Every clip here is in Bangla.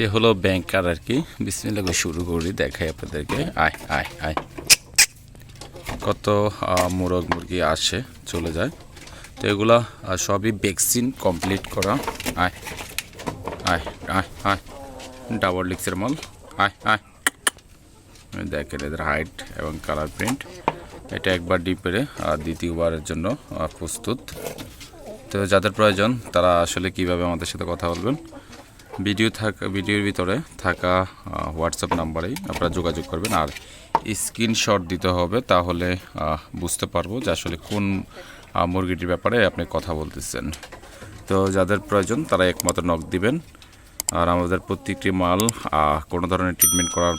এই হলো ব্যাংকার আর কি বিসমিল্লাহ করে শুরু করি, দেখাই আপনাদেরকে। আয় আয় আয়। কত মোরগ মুরগি আসে, চলে যায়। তো এগুলা সবই ভ্যাকসিন কমপ্লিট করা। আয় আয় আয় আয়। ডাবল লিক্সের মাল। আয় আয়। দেখেন এদের হাইট এবং কালার প্রিন্ট এটা একবার ডিপ ডিপেরে আর দ্বিতীয়বারের জন্য প্রস্তুত। তো যাদের প্রয়োজন, তারা আসলে কীভাবে আমাদের সাথে কথা বলবেন? ভিডিও থাকা ভিডিওর ভিতরে থাকা হোয়াটসঅ্যাপ নাম্বারেই আপনারা যোগাযোগ করবেন। আর স্ক্রিনশট দিতে হবে তাহলে বুঝতে পারব যে আসলে কোন মুরগিটির ব্যাপারে আপনি কথা বলতেছেন। তো যাদের প্রয়োজন তারা একমাত্র নক দিবেন। আর আমাদের প্রত্যেকটি মাল কোনো ধরনের ট্রিটমেন্ট করার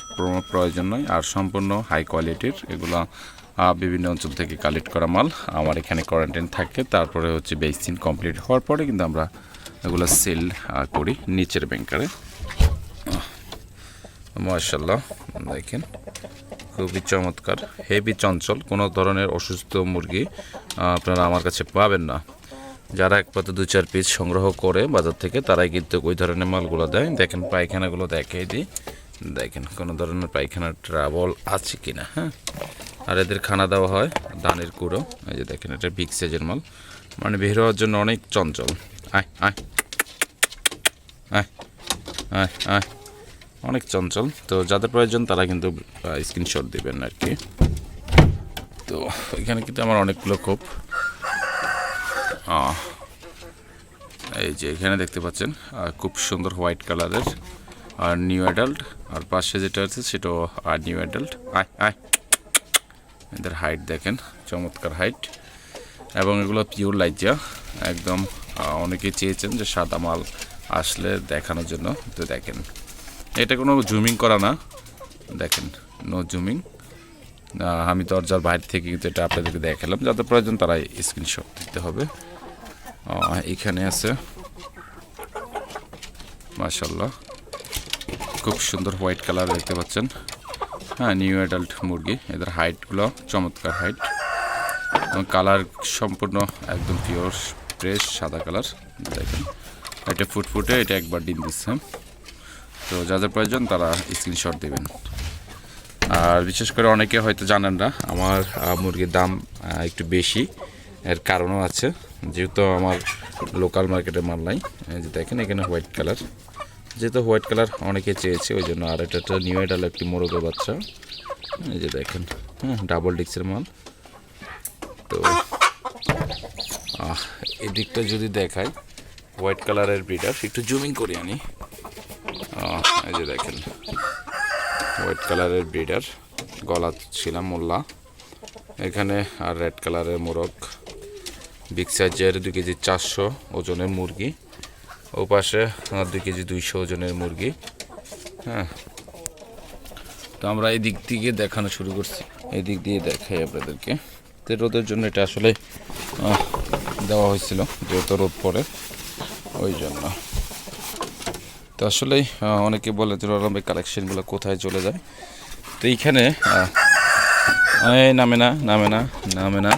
প্রয়োজন নয় আর সম্পূর্ণ হাই কোয়ালিটির এগুলো বিভিন্ন অঞ্চল থেকে কালেক্ট করা মাল। আমার এখানে কোয়ারেন্টাইন থাকে, তারপরে হচ্ছে ভ্যাকসিন কমপ্লিট হওয়ার পরে কিন্তু আমরা এগুলো সেল করি নিচের ব্যাংকারে মার্শাল্লাহ দেখেন, খুবই চমৎকার হেভি চঞ্চল, কোনো ধরনের অসুস্থ মুরগি আপনারা আমার কাছে পাবেন না। যারা একমাত্র দু চার পিস সংগ্রহ করে বাজার থেকে, তারাই কিন্তু ওই ধরনের মালগুলো দেয়। দেখেন, পায়খানাগুলো দেখাই দিই। দেখেন, কোনো ধরনের পায়খানার ট্রাবল আছে কি না হ্যাঁ? আর এদের খানা দেওয়া হয়, ধানের কুড়ো এই যে দেখেন, এটা বিগ সাইজের মাল। মানে বের হওয়ার জন্য অনেক চঞ্চল। আয় আয় আয় অনেক চঞ্চল। তো যাদের প্রয়োজন তারা কিন্তু স্ক্রিনশট দিবেন আর কি। তো এখানে কিন্তু আমার অনেকগুলো খুব এই যে এখানে দেখতে পাচ্ছেন খুব সুন্দর হোয়াইট কালারের, আর নিউ অ্যাডাল্ট, আর পাশে যেটা আছে সেটাও আর নিউ অ্যাডাল্ট। আয় আয়। এদের হাইট দেখেন, চমৎকার হাইট এবং এগুলো পিওর লাইজা একদম আহ, অনেকেই চেয়েছেন যে সাদা মাল আসলে দেখানোর জন্য। তো দেখেন এটা কোনো জুমিং করা না। দেখেন নো জুমিং আমি দরজার বাইরে থেকে কিন্তু এটা আপনাদেরকে দেখালাম। যাদের প্রয়োজন তারা স্ক্রিনশট দিতে হবে। এখানে আছে মাশাল্লাহ খুব সুন্দর হোয়াইট কালার দেখতে পাচ্ছেন। হ্যাঁ নিউ অ্যাডাল্ট মুরগি। এদের হাইটগুলো চমৎকার হাইট এবং কালার সম্পূর্ণ একদম পিওর ফ্রেশ সাদা কালার দেখেন, এটা ফুটফুটে, এটা একবার ডিম দিচ্ছে। তো যাদের প্রয়োজন তারা স্ক্রিনশট দেবেন। আর বিশেষ করে অনেকে হয়তো জানেন না, আমার মুরগির দাম একটু বেশি। এর কারণও আছে, যেহেতু আমার লোকাল মার্কেটে মাল নাই। যে দেখেন, এখানে হোয়াইট কালার যেহেতু হোয়াইট কালার অনেকে চেয়েছে, ওই জন্য আর এটা একটা নিউ এডাল একটি মোরগের বাচ্চা। এই যে দেখেন হ্যাঁ ডাবল ডিক্সের মাল। তো এদিকটা যদি দেখাই, হোয়াইট কালারের ব্রিডার একটু জুমিং করে আনি এই যে দেখেন, হোয়াইট কালারের ব্রিডার গলা ছিলাম মোল্লা। এখানে আর রেড কালারের মোরগ, বিগ সাইজের দুই কেজি চারশো ওজনের মুরগি, ও পাশে দুই কেজি দুইশো ওজনের মুরগি। হ্যাঁ তো আমরা এই দিক থেকে দেখানো শুরু করছি। এই দিক দিয়ে দেখাই আপনাদেরকে। তো রোদের জন্য এটা আসলে দেওয়া হয়েছিল, যেহেতু রোদ পরে ওই জন্য। তো আসলেই অনেকে বলে যে রলম্বের কালেকশনগুলো কোথায় চলে যায়। তো এইখানে এই নামে না নামে না নামে না।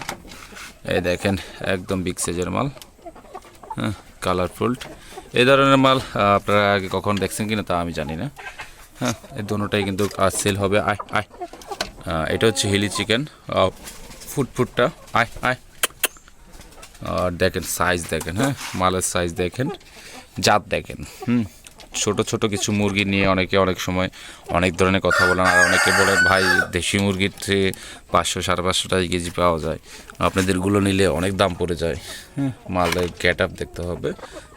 এই দেখেন, একদম বিগ সাইজের মাল হ্যাঁ কালারফুল এই ধরনের মাল আপনারা আগে কখন দেখছেন কিনা তা আমি জানি না। হ্যাঁ এই দুটোটাই কিন্তু আজ সেল হবে। আয় আয়। এটা হচ্ছে হিলি চিকেন ফুটফুটটা। আয় আয়। আর দেখেন সাইজ দেখেন হ্যাঁ? মালের সাইজ দেখেন, জাত দেখেন, হুম? ছোট ছোট কিছু মুরগি নিয়ে অনেকে অনেক সময় অনেক ধরনের কথা বলেন, আর অনেকে বলেন, ভাই, দেশি মুরগির থেকে পাঁচশো, সাড়ে পাঁচশো টাকা কেজি পাওয়া যায়। আপনাদেরগুলো নিলে অনেক দাম পড়ে যায় হ্যাঁ? মালের গ্যাট আপ দেখতে হবে,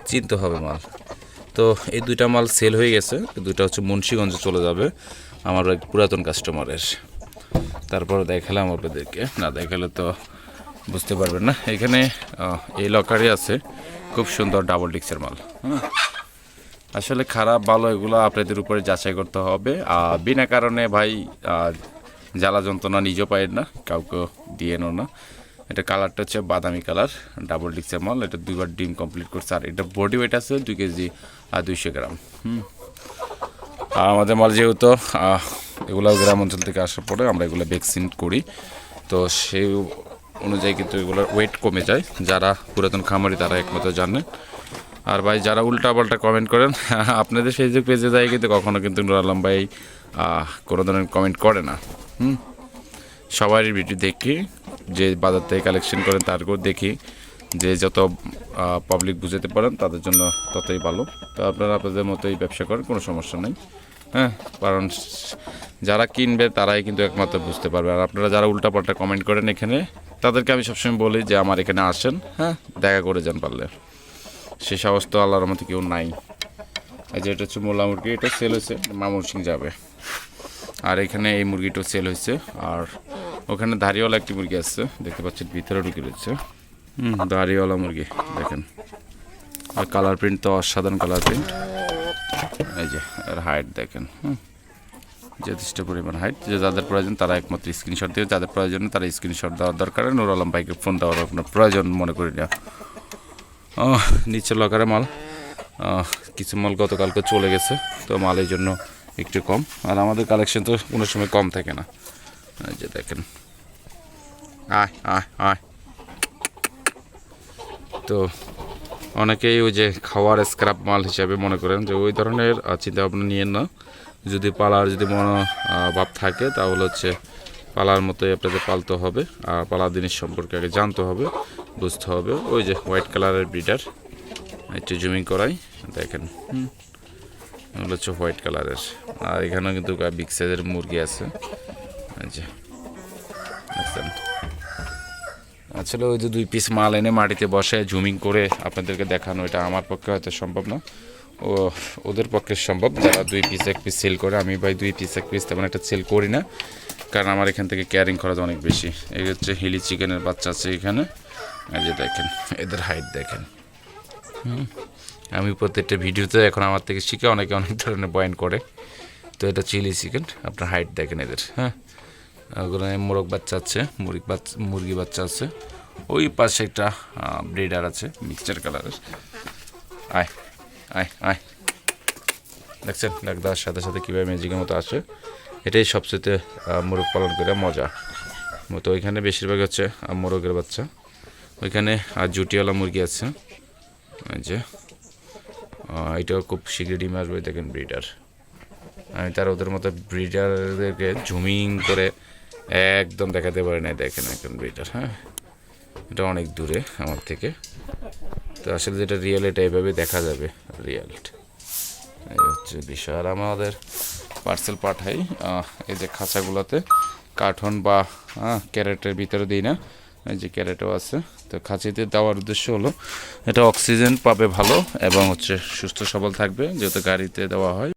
চিনতে হবে মাল। তো এই দুইটা মাল সেল হয়ে গেছে, দুইটা হচ্ছে মুন্সিগঞ্জে চলে যাবে, আমার এক পুরাতন কাস্টমারের তারপর দেখালাম আপনাদেরকে, না দেখালে তো বুঝতে পারবেন না। এখানে এই লকারে আছে। খুব সুন্দর ডাবল ডিক্সের মাল। হ্যাঁ। আসলে খারাপ, ভালো, এগুলো আপনাদের উপরে যাচাই করতে হবে। আর বিনা কারণে ভাই জ্বালা যন্ত্রণা নিজেও পাই না, কাউকে দিয়েনও না। এটা কালারটা হচ্ছে বাদামি কালার ডাবল ডিক্সের মাল। এটা দুইবার ডিম কমপ্লিট করছে। আর এটা বডি ওয়েট আছে দুই কেজি, আর দুইশো গ্রাম। হুম। আর আমাদের মাল যেহেতু এগুলো গ্রাম অঞ্চল থেকে আসার পরে আমরা এগুলো ভ্যাকসিন করি। তো সেই অনুযায়ী কিন্তু এগুলোর ওয়েট কমে যায়। যারা পুরাতন খামারি, তারা একমাত্র জানে। আর ভাই, যারা উল্টা পাল্টা কমেন্ট করেন, আপনাদের ফেসবুক পেজে যায় কিন্তু কখনও কিন্তু নুর আলম ভাই কোনো ধরনের কমেন্ট করে না। হুম? সবারই ভিডিও দেখি, যে বাজার থেকে কালেকশন করেন তারকেও দেখি, যে যত পাবলিক বুঝাতে পারেন, তাদের জন্য ততই ভালো। তো আপনারা আপনাদের মতোই ব্যবসা করেন, কোনো সমস্যা নেই। হ্যাঁ কারণ যারা কিনবে তারাই কিন্তু একমাত্র বুঝতে পারবে। আর আপনারা যারা উল্টাপাল্টা কমেন্ট করেন এখানে তাদেরকে আমি সবসময় বলি যে আমার এখানে আসেন হ্যাঁ দেখা করে যান পারলে। সে সাহস তো আল্লাহর মতো কেউ নাই। এই যে এটা হচ্ছে মোলা মুরগি এটা সেল হয়েছে মামুন সিং যাবে। আর এখানে এই মুরগিটাও সেল হয়েছে আর ওখানে দাড়িওয়ালা একটি মুরগি আসছে দেখতে পাচ্ছেন ভিতরে ঢুকে রয়েছে। হুম। দাড়িওয়ালা মুরগি দেখেন। আর কালার প্রিন্ট তো অসাধারণ কালার প্রিন্ট এই যে, এর হাইট দেখেন, হুম। যথেষ্ট পরিমাণ হাইট যে যাদের প্রয়োজন, তারা একমাত্র স্ক্রিনশট দিয়ে যাদের প্রয়োজন তারা স্ক্রিনশট দেওয়ার দরকার। নুর আলম ভাইকে ফোন দেওয়ার কোনো প্রয়োজন মনে করি না। নিচের লকারে মাল। কিছু মাল গতকালকে চলে গেছে, তো মাল এই জন্য একটু কম। আর আমাদের কালেকশন তো কোনো সময় কম থাকে না। এই যে দেখেন। আয় আয় আয়। তো অনেকেই ওই যে খাওয়ার স্ক্র্যাপ মাল হিসাবে মনে করেন যে ওই ধরনের চিন্তা ভাবনা নিয়েন না। যদি পালার যদি মনো ভাব থাকে তাহলে হচ্ছে পালার মতোই আপনাদের পালতে হবে। আর পালার জিনিস সম্পর্কে আগে জানতে হবে বুঝতে হবে। ওই যে হোয়াইট কালারের ব্রিডার একটু জুমিং করাই দেখেন। হুম। এগুলো হচ্ছে হোয়াইট কালারের আর এখানেও কিন্তু বিগ সাইজের মুরগি আছে। আচ্ছা আসলে ওই যে দুই পিস মাল এনে মাটিতে বসে জুমিং করে আপনাদেরকে দেখানো, এটা আমার পক্ষে হয়তো সম্ভব না। ও, ওদের পক্ষে সম্ভব, যারা দুই পিস এক পিস সেল করে। আমি ভাই দুই পিস এক পিস তেমন একটা সেল করি না, কারণ আমার এখান থেকে ক্যারিং খরচ অনেক বেশি। এই হচ্ছে হিলি চিকেনের বাচ্চা আছে এখানে। এই যে দেখেন, এদের হাইট দেখেন। হুম। আমি প্রত্যেকটা ভিডিওতে এখন আমার থেকে শিখে অনেকে অনেক ধরনের বয়ান করে। তো এটা চিলি চিকেন আপনার হাইট দেখেন এদের হ্যাঁ। ওগুলো মোরগ বাচ্চা আছে, মুরগি বাচ্চা মুরগি বাচ্চা আছে। ওই পাশে একটা ব্রিডার আছে মিক্সচার কালারের আয় আয় আয়। দেখছেন ডাকদার সাথে সাথে কীভাবে ম্যাজিকের মতো আসে। এটাই সবচেয়ে মোরগ পালন করে মজা। তো ওইখানে বেশিরভাগ হচ্ছে মোরগের বাচ্চা। ওইখানে আর জুটিওয়ালা মুরগি আছে। এই যে এটাও খুব শীঘ্রই ডিম আসবে, দেখেন ব্রিডার আমি তার ওদের মতো ব্রিডারদেরকে জুমিং করে একদম দেখাতে পারি না দেখেন একদম ব্রিডার হ্যাঁ? এটা অনেক দূরে আমার থেকে। তো আসলে যেটা রিয়েল এটা এভাবে দেখা যাবে রিয়েল এই হচ্ছে বিষয় আর আমাদের পার্সেল পাঠাই। এই যে খাঁচাগুলোতে কার্টন বা হ্যাঁ, ক্যারেটের ভিতরে দিই না এই যে ক্যারেটও আছে। তো খাঁচিতে দেওয়ার উদ্দেশ্য হলো এটা অক্সিজেন পাবে ভালো এবং হচ্ছে সুস্থ সবল থাকবে যেহেতু গাড়িতে দেওয়া হয়।